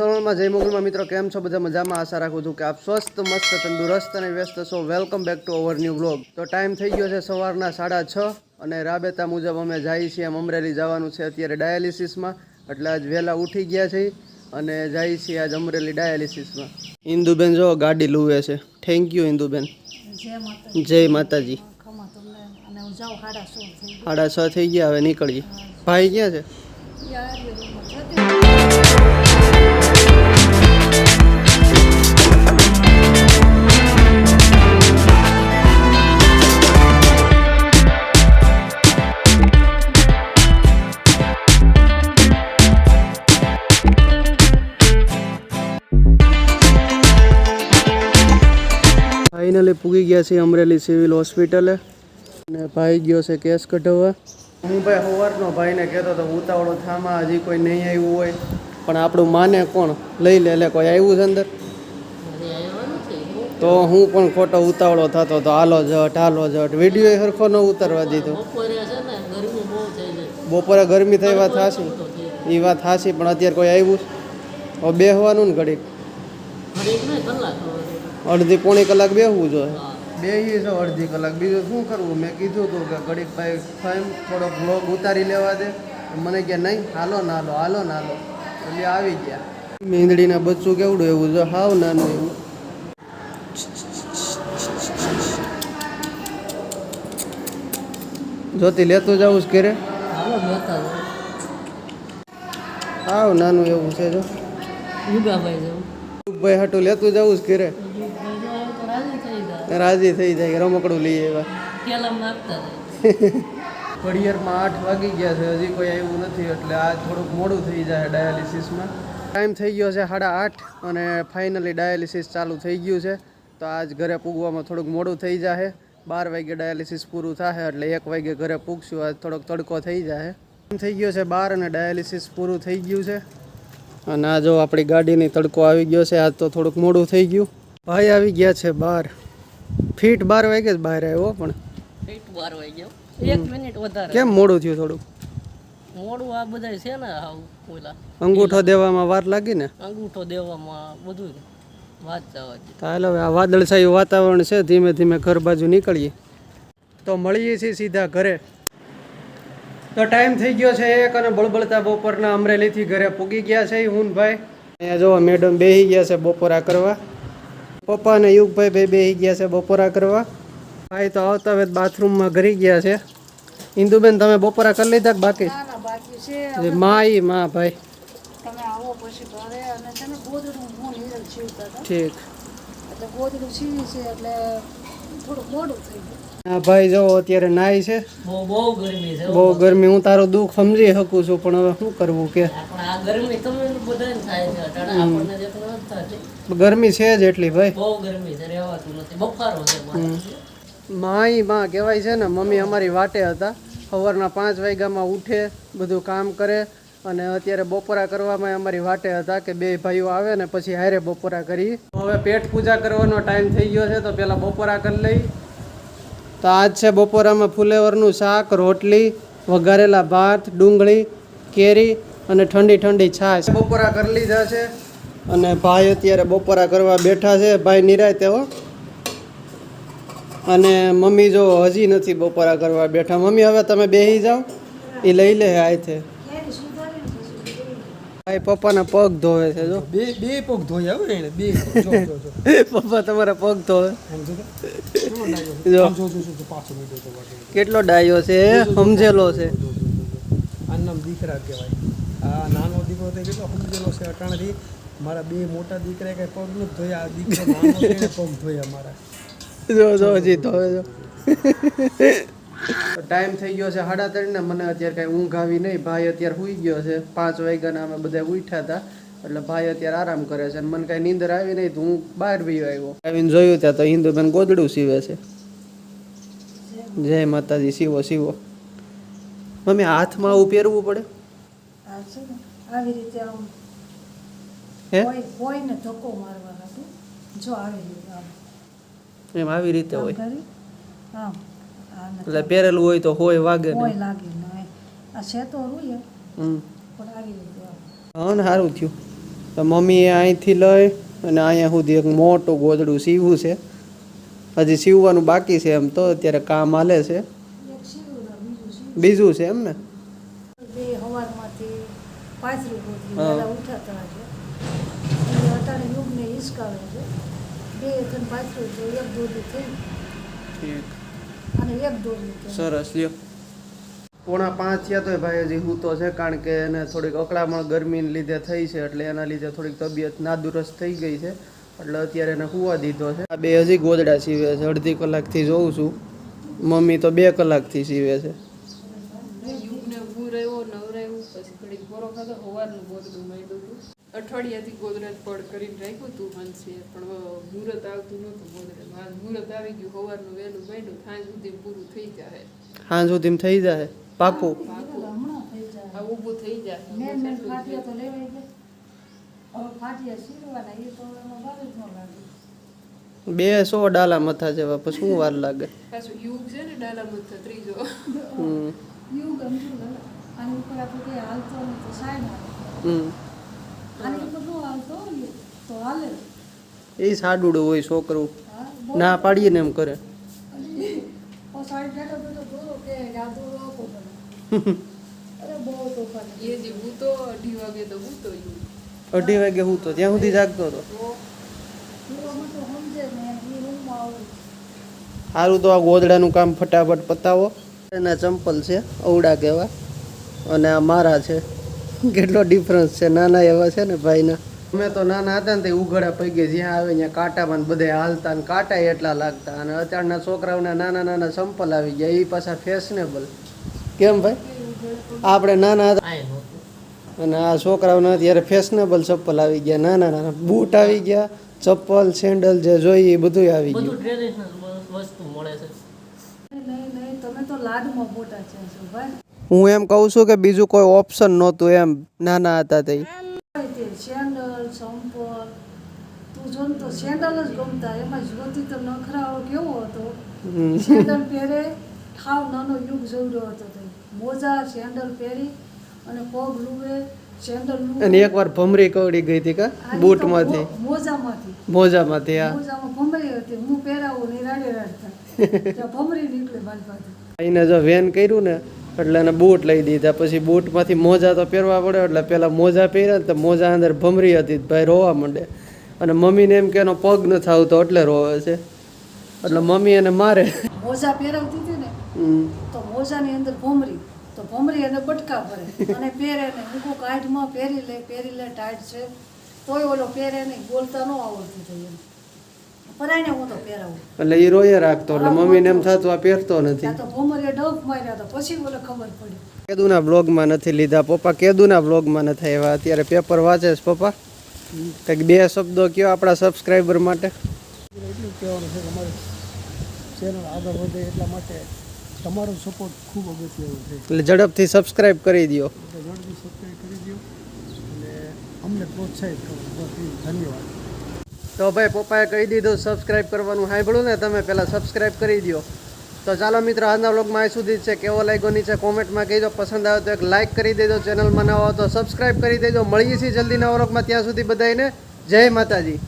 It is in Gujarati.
સોનલમાં જય મોગલમાં મિત્રો કેમ છો? બધા મજામાં? આશા રાખું છું કે આપ સ્વસ્થ મસ્ત તંદુરસ્ત અને વ્યસ્ત છો. Welcome back to our new blog તો ટાઈમ થઈ ગયો છે સવારના સાડા છ અને રાબેતા મુજબ અમે જઈએ છીએ એમ અમરેલી જવાનું છે અત્યારે ડાયાલિસિસમાં. એટલે આજ વહેલા ઉઠી ગયા છીએ અને જઈએ છીએ આજ અમરેલી ડાયાલિસિસમાં. ઇન્દુબેન જો ગાડી લુવે છે. થેન્ક યુ ઇન્દુબેન. જય જય માતાજી. સાડા છ થઈ ગયા હવે નીકળીએ. ભાઈ ક્યાં છે? પૂગી ગયા છીએ અમરેલી સિવિલ હોસ્પિટલે. અને ભાઈ ગયો છે કેસ કઢાવવા. હું ભાઈ સવારનો ભાઈને કહેતો હતો, ઉતાવળો થામાં, હજી કોઈ નહીં આવ્યું હોય. પણ આપણું માને કોણ? લઈ લે એટલે કોઈ આવ્યું છે અંદર? તો હું પણ ખોટો ઉતાવળો થતો હતો. હાલો જટ હાલો જટ. વીડિયો સરખો ન ઉતારવા દીધો. બપોરે ગરમી થઈ વાત થાશી એ વાત થાશી પણ અત્યારે કોઈ આવ્યું હવે બેહવાનું ને ઘડીક. અડધી પોણી કલાક બેહવું જોઈએ. બે છે અડધી કલાક. બીજું શું કરવું? મેં કીધું હતું કે ઘડીક ભાઈ ફાઈમ થોડોક વ્લોગ ઉતારી લેવા દે. મને કે નહીં હાલો ના હાલો હાલો ના હાલો. એટલે આવી ગયા. મીંદડીના બચ્ચું કેવડું એવું છે? હાવ નાનું એવું. જોતી લેતું જવું છે ઘરે? હાવ નાનું એવું છે જો. ભાઈ હાટું લેતું જવું છે ઘરે? રાજી થઈ જાય કે રમકડું લઈ આવ્યા. ઘડિયાળમાં આઠ વાગી ગયા છે હજી કોઈ આવ્યું નથી એટલે આ થોડુંક મોડું થઈ જાય ડાયાલિસિસમાં. ટાઈમ થઈ ગયો છે સાડા આઠ અને ફાઇનલી ડાયાલિસિસ ચાલુ થઈ ગયું છે. તો આજ ઘરે પૂગવામાં થોડુંક મોડું થઈ જાય બાર વાગે ડાયાલિસિસ પૂરું થાય એટલે એક વાગે ઘરે પૂગશું આજ થોડોક તડકો થઈ જાય ટાઈમ થઈ ગયો છે બાર અને ડાયાલિસિસ પૂરું થઈ ગયું છે. અને આ જો આપણી ગાડીની તડકો આવી ગયો છે આજ તો થોડુંક મોડું થઈ ગયું. ભાઈ આવી ગયા છે બાર. ફીટ બાર વાગે જ બહાર આવ્યો પણ. ફીટ બાર વાગ્યો એક મિનિટ વધારે. કેમ મોડું થયું થોડું મોડું આ બધા છે ને આવું ઓલા. અંગૂઠો દેવામાં વાર લાગી ને? અંગૂઠો દેવામાં બધું વાત જવા હાલ હવે આ વાદળછાયું વાતાવરણ છે ધીમે ધીમે ઘર બાજુ નીકળીએ. તો મળીએ છીએ સીધા ઘરે. તો ટાઈમ થઈ ગયો છે એક અને બળબળતા બપોરના અમરેલીથી ઘરે પૂગી ગયા છે હુનભાઈ અહીંયા જો મેડમ બેહી ગયા છે બપોરા કરવા. પપ્પા અને યુગભાઈ બે બેહી ગયા છે બપોરા કરવા. ભાઈ તો આવતા હવે બાથરૂમમાં ઘરી ગયા છે. ઇન્દુબેન તમે બપોરા કરી લીધા કે બાકી? મા મા ભાઈ. ઠીક. થોડું મોડું થઈ ગયું આ ભાઈ જો અત્યારે નાય છે. બહુ બહુ ગરમી છે બહુ ગરમી. હું તારું દુઃખ સમજી શકું છું પણ હવે શું કરવું કે? આ ગરમી તમે બધાને થાય છે અટાણે આપણને જે નથી થતી. ગરમી છે જ એટલી ભાઈ. બહુ ગરમી છે રહેવાતું નથી. બફારો છે માઈ માં કહેવાય છે ને મમ્મી અમારી વાટે હતા. સવારના પાંચ વાગ્યામાં ઉઠે બધું કામ કરે અને અત્યારે બપોરા કરવામાં અમારી વાટે હતા કે બે ભાઈઓ આવે ને પછી હારે બપોરા કરી હવે પેટ પૂજા કરવાનો ટાઈમ થઈ ગયો છે, તો પહેલાં બપોરા કરી લઈ. તો આજ છે બપોરામાં ફુલેવરનું શાક, રોટલી, વઘારેલા ભાત, ડુંગળી, કેરી અને ઠંડી ઠંડી છાશ. બપોરા કરી લીધા છે અને ભાઈ અત્યારે બપોરા કરવા બેઠા છે. ભાઈ નિરાય તેઓ અને મમ્મી જો હજી નથી બપોરા કરવા બેઠા. મમ્મી, હવે તમે બેસી જાઓ. એ લઈ લે આયથે ક્યારે સુધારી પછી ભાઈ પપ્પાના પગ ધોવે છે જો. બે બે પગ ધોયા હવે એને બે. પપ્પા તમારા પગ ધોવે. જો. કેટલો ડાયો છે સમજેલો છે. આનું દીકરા કહેવાય. આ નાનો દીકરો તો કેટલો સમજેલો છે અટાણથી મારા બે મોટા દીકરા કઈ પગ નથી ધોયા. આ દીકરો નાનો પગ ધોયા મારા. જો જો હજી ધોવે જો. ટાઈમ થઈ ગયો છે સાડા ત્રણ ને મને અત્યારે કઈ ઊંઘ આવી નહીં ભાઈ અત્યારે સુઈ ગયો છે. પાંચ વાગ્યાના અમે બધા ઉઠ્યા હતા. એટલે ભાઈ અત્યારે આરામ કરે છે. અને મને કઈ નીંદર આવી નહીં તો હું બહાર બી આવ્યો. આવીને જોયું ત્યાં તો હિન્દુબેન ગોદડું સીવે છે. જય માતાજી સીવો સીવો. મમ્મી હાથમાં આવું પહેરવું પડે? આવી રીતે આમ હે? કોઈને ધક્કો મારવા હતું જો આવી રીતે એમ આવી રીતે હોય. હા આમ. એટલે પહેરેલું હોય તો હોય વાગે હોય લાગે નહીં. આ છે તો રૂય હમ. પણ આવી હા ને સારું થયું. તો મમ્મીએ અહીંથી લઈ અને અહીંયા સુધી એક મોટું ગોદડું સીવવું છે. હજી સીવવાનું બાકી છે એમ તો અત્યારે કામ હાલે છે. ને બીજું છે એમ ને? બે તો અને એક દોરલું સરસ લ્યો. પોણા પાંચ થયા તોય ભાઈ હજી હું તો છે કારણ કે એને થોડીક અકળામણ ગરમીને લીધે થઈ છે એટલે એના લીધે થોડીક તબિયત નાદુરસ્ત થઈ ગઈ છે એટલે અત્યારે એને હુવા દીધો છે. આ બે હજી ગોદડા સીવે છે અડધી કલાકથી જોઉં છું. મમ્મી તો બે કલાકથી સીવે છે. અઠવાડિયાથી ગોદડા પડ કરીને રાખ્યું હતું હંસીએ પણ મુહૂર્ત આવતું નહોતું ગોદડે હાલ મુહૂર્ત આવી ગયું સવારનું વહેલું બન્યું સાંજ સુધી પૂરું થઈ જાય સાંજ સુધી થઈ જાય પાકું? પાકું. થઈ જાય આ ઊભું થઈ જાય મેન મેન ફાટિયા તો લેવાઈ ગયા. ફાટિયા સીરવાના એ તો વાર જ ન લાગે. બે સો ડાલા મથા જેવા પછી શું વાર લાગે? પાછું યુગ છે ને ડાલા મથા ત્રીજો. હમ. અને ગમતું ઉપર આપણે કંઈ હાલતો તો સાઈડ હમ. એ સાડુડું હોય છોકરું. ના પાડીએ ને એમ કરે. અઢી વાગે હું તો ત્યાં સુધી જાગતો હતો. સારું તો આ ગોદડાનું કામ ફટાફટ પતાવો. એના ચંપલ છે અવડા કહેવા અને આ મારા છે. કેટલો ડિફરન્સ છે? નાના એવા છે ને ભાઈના. અમે તો નાના હતા ને તે ઉઘડા પૈકી જ્યાં આવે ત્યાં કાંટામાં બધે હાલતા ને કાંટા એટલા લાગતા. અને અત્યારના છોકરાઓના નાના નાના ચંપલ આવી ગયા એ પાછા ફેશનેબલ કેમ ભાઈ? આપણે નાના હતા. અને આ છોકરાઓના અત્યારે ફેશનેબલ ચપ્પલ આવી ગયા. નાના નાના બૂટ આવી ગયા ચપ્પલ સેન્ડલ જે જોઈએ એ બધું આવી ગયું. ટ્રેડિશનલ વસ્તુ મળે છે. નહીં નહીં તમે તો લાડમાં મોટા છે ભાઈ. હું એમ કહું છું કે બીજું કોઈ ઓપ્શન નહોતું એમ. નાના હતા તે તે સેન્ડલ સંપલ તું જો તો સેન્ડલ જ ગમતા. એમાં જ્યોતિ તો નખરાઓ કેવો હતો. સેન્ડલ પહેરે ઠાવ નાનો યુગ જેવડો હતો મોજા સેન્ડલ પહેરી અને પગ લૂવે સેન્ડલ અને એકવાર ભમરી કવડી ગઈ હતી કા? બૂટમાંથી. મોજામાંથી. મોજામાંથી આ મોજામાં ભમરી હતી. હું પહેરાવું ને રાડે રાડતા. ભમરી નીકળે મારી એને જો વેન કર્યું ને એટલે એને બૂટ લઈ દીધા. પછી બૂટમાંથી મોજા તો પહેરવા પડે એટલે પહેલાં મોજા પહેર્યા ને તો મોજા અંદર ભમરી હતી ભાઈ રોવા માંડે. અને મમ્મીને એમ કે એનો પગ ન થાવતો એટલે રોવે છે. એટલે મમ્મી એને મારે. મોજા પહેરાવતી હતી ને. તો મોજાની અંદર ભમરી તો ભમરી એને બટકા ભરે. અને પહેરે ને કોઈ કાઢમાં પહેરી લે પહેરી લે ટાઈટ છે. તોય ઓલો પહેરે નહીં બોલતા ન આવડતું હતું એમ પરાઈને હું તો પહેરાવું એટલે એ રોયે રાખતો એટલે મમ્મીને એમ થતું આ પહેરતો નથી. કેદુના બ્લોગમાં નથી લીધા. પપ્પા કેદુના બ્લોગમાં નથી આવ્યા. અત્યારે પેપર વાંચે છે પપ્પા. કંઈક બે શબ્દો કયો આપણા સબસ્ક્રાઈબર માટે. એટલું કહેવાનું છે કે ચેનલ આગળ વધે એટલા માટે તમારો સપોર્ટ ખૂબ અગત્યનો છે. એટલે ઝડપથી સબસ્ક્રાઈબ કરી દો એટલે જલ્દી કરી દો અને અમને પ્રોત્સાહિત કરો. ધન્યવાદ. તો ભાઈ પપ્પાએ કહી દીધું સબસ્ક્રાઇબ કરવાનું સાંભળ્યું ને, તમે પહેલાં સબસ્ક્રાઇબ કરી દો તો ચાલો મિત્રો, આજના વ્લોગમાં અહીં સુધી છે. કેવો લાગ્યો નીચે કોમેન્ટમાં કહીજો. પસંદ આવે તો એક લાઇક કરી દેજો. ચેનલમાં નવા તો સબસ્ક્રાઇબ કરી દેજો. મળીએ છીએ જલ્દી નવા વ્લોગમાં ત્યાં સુધી બધાને જય માતાજી.